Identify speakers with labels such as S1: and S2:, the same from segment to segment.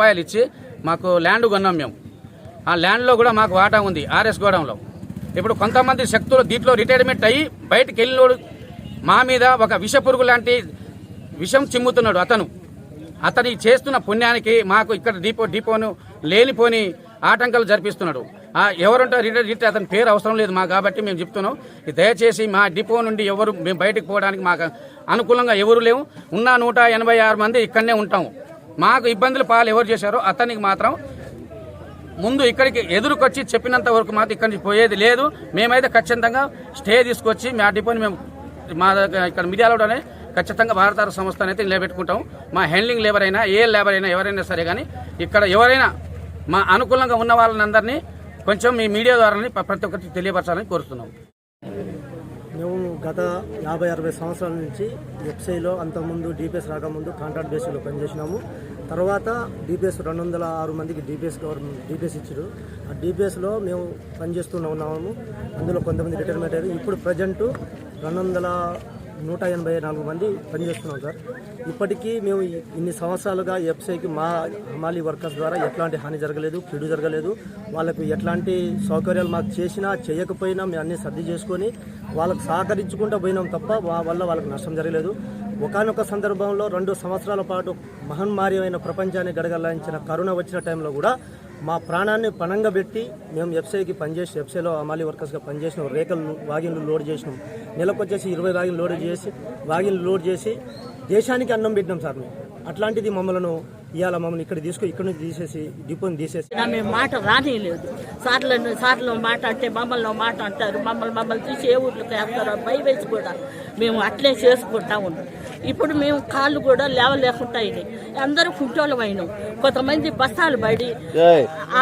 S1: రూపాయలు ఇచ్చి మాకు ల్యాండ్ కొన్నాం మేము. ఆ ల్యాండ్లో కూడా మాకు వాటా ఉంది ఆర్ఎస్ గోడంలో ఇప్పుడు కొంతమంది శక్తులు దీంట్లో రిటైర్మెంట్ అయ్యి బయటకు వెళ్ళినోడు మా మీద ఒక విష పురుగు లాంటి విషం చిమ్ముతున్నాడు అతను. అతని చేస్తున్న పుణ్యానికి మాకు ఇక్కడ డిపో డిపోను లేనిపోని ఆటంకాలు జరిపిస్తున్నాడు. ఆ ఎవరుంటారు రిటైర్ రిటైర్ అతని పేరు అవసరం లేదు మా కాబట్టి మేము చెప్తున్నాం. దయచేసి మా డిపో నుండి ఎవరు మేము బయటకు పోవడానికి మాకు అనుకూలంగా ఎవరు లేవు. ఉన్న నూట ఎనభై ఆరు మంది ఇక్కడనే ఉంటాము. మాకు ఇబ్బందులు పాలు ఎవరు చేశారో అతనికి మాత్రం ముందు ఇక్కడికి ఎదురుకొచ్చి చెప్పినంత వరకు మాత్రం ఇక్కడి నుంచి పోయేది లేదు. మేమైతే ఖచ్చితంగా స్టే తీసుకొచ్చి మా డిపోని మేము మా దగ్గర ఇక్కడ మిర్యాలలోనే ఖచ్చితంగా భారతార సంస్థ అయితే నిలబెట్టుకుంటాం. మా హ్యాండ్లింగ్ లేబర్ అయినా ఏ లేబర్ అయినా ఎవరైనా సరే కానీ ఇక్కడ ఎవరైనా మా అనుకూలంగా ఉన్న వాళ్ళని అందరినీ కొంచెం మీ మీడియా ద్వారా ప్రతి ఒక్కరికి తెలియపరచాలని కోరుతున్నాం.
S2: గత యాభై అరవై సంవత్సరాల నుంచి ఎఫ్సైలో అంతకుముందు డిపిఎస్ రాకముందు కాంట్రాక్ట్ బేస్లో పనిచేసినాము. తర్వాత డిపిఎస్ రెండు వందల ఆరు మందికి డిపిఎస్ గవర్నమెంట్ డిపిఎస్ ఇచ్చారు ఆ డిపిఎస్లో మేము పనిచేస్తూ ఉన్నాము. అందులో కొంతమంది రిటైర్మెంట్ అయ్యారు. ఇప్పుడు ప్రజెంటు రెండు వందల నూట ఎనభై నాలుగు మంది పనిచేస్తున్నాం సార్. ఇప్పటికీ మేము ఇన్ని సంవత్సరాలుగా ఎఫ్సైకి మా హమాలీ వర్కర్స్ ద్వారా ఎట్లాంటి హాని జరగలేదు కీడు జరగలేదు. వాళ్ళకు ఎట్లాంటి సౌకర్యాలు మాకు చేసినా చేయకపోయినా మేము అన్ని సర్ది చేసుకొని వాళ్ళకు సహకరించుకుంటూ పోయినాం తప్ప మా వల్ల వాళ్ళకు నష్టం జరగలేదు. ఒకనొక సందర్భంలో రెండు సంవత్సరాల పాటు మహమ్మారి ప్రపంచాన్ని గడగలాయించిన కరోనా వచ్చిన టైంలో కూడా మా ప్రాణాన్ని పణంగా పెట్టి మేము ఎఫ్సైకి పనిచేసి ఎఫ్సైలో అమాలి వర్కర్స్గా పనిచేసినాం రేకలు వాగిన్లు లోడ్ చేసినాం. నెలకు వచ్చేసి ఇరవై వాగిన్లు లోడ్ చేసి వాగిన్లు లోడ్ చేసి దేశానికి అన్నం పెట్టినాం సార్ మేము. అట్లాంటిది మమ్మల్ని ఇవాళ మమ్మల్ని ఇక్కడ తీసుకు ఇక్కడ నుంచి తీసేసి డిపోని తీసేసి.
S3: మాట రానియలేదు. సార్లను సార్లు మాట అంటే మమ్మల్ని మాట అంటారు మమ్మల్ని మమ్మల్ని తీసి ఏ ఊర్లోకి వేస్తారో భయం వేసి కూడా మేము అట్లే చేసుకుంటా ఉన్నాం. ఇప్పుడు మేము కాళ్ళు కూడా లేవలేకుండా అయినాయి. అందరూ అయినాం. కొంతమంది బస్తాలు పడి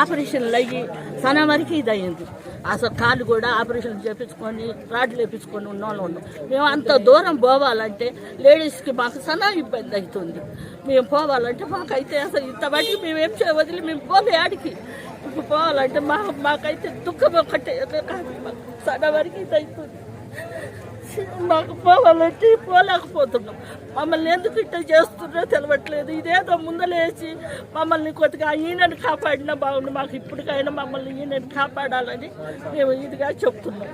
S3: ఆపరేషన్లు అయ్యి సన వరకు ఇది అయ్యింది అసలు కాళ్ళు కూడా ఆపరేషన్ చేపించుకొని రాడ్లు వేపించుకొని ఉన్న వాళ్ళు ఉన్నాం. మేము అంత దూరం పోవాలంటే లేడీస్కి మాకు సనా ఇబ్బంది అవుతుంది. మేము పోవాలంటే మాకైతే అసలు ఇంత మేము ఏం వదిలి మేము పోలే ఆడికి. ఇప్పుడు పోవాలంటే మా మాకైతే దుఃఖం ఒకటే కాదు వరకు ఇది అవుతుంది మాకు పోవాలంటే పోలేకపోతున్నాం. మమ్మల్ని ఎందుకు ఇట్లా చేస్తున్నారో తెలవట్లేదు. ఇదేదో ముందలేసి మమ్మల్ని కొద్దిగా ఈయనని కాపాడినా బాగుండు. మాకు ఇప్పటికైనా మమ్మల్ని ఈయనని కాపాడాలని మేము ఇదిగా చెప్తున్నాం.